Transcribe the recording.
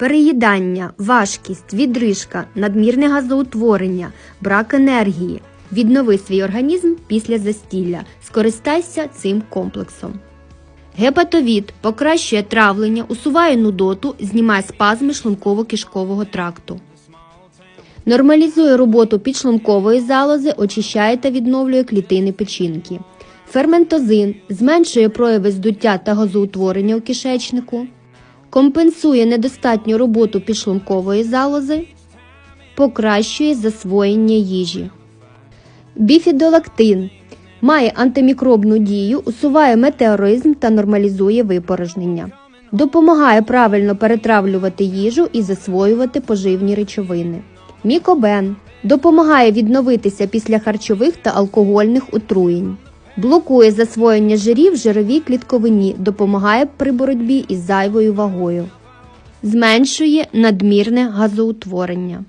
переїдання, важкість, відрижка, надмірне газоутворення, брак енергії. Віднови свій організм після застілля. Скористайся цим комплексом. Гепатовід покращує травлення, усуває нудоту, знімає спазми шлунково-кишкового тракту. Нормалізує роботу підшлункової залози, очищає та відновлює клітини печінки. Ферментозин зменшує прояви здуття та газоутворення у кишечнику, компенсує недостатню роботу підшлункової залози, покращує засвоєння їжі. Біфідолактин має антимікробну дію, усуває метеоризм та нормалізує випорожнення. Допомагає правильно перетравлювати їжу і засвоювати поживні речовини. Мікобен допомагає відновитися після харчових та алкогольних отруєнь. Блокує засвоєння жирів в жировій клітковині, допомагає при боротьбі із зайвою вагою. Зменшує надмірне газоутворення.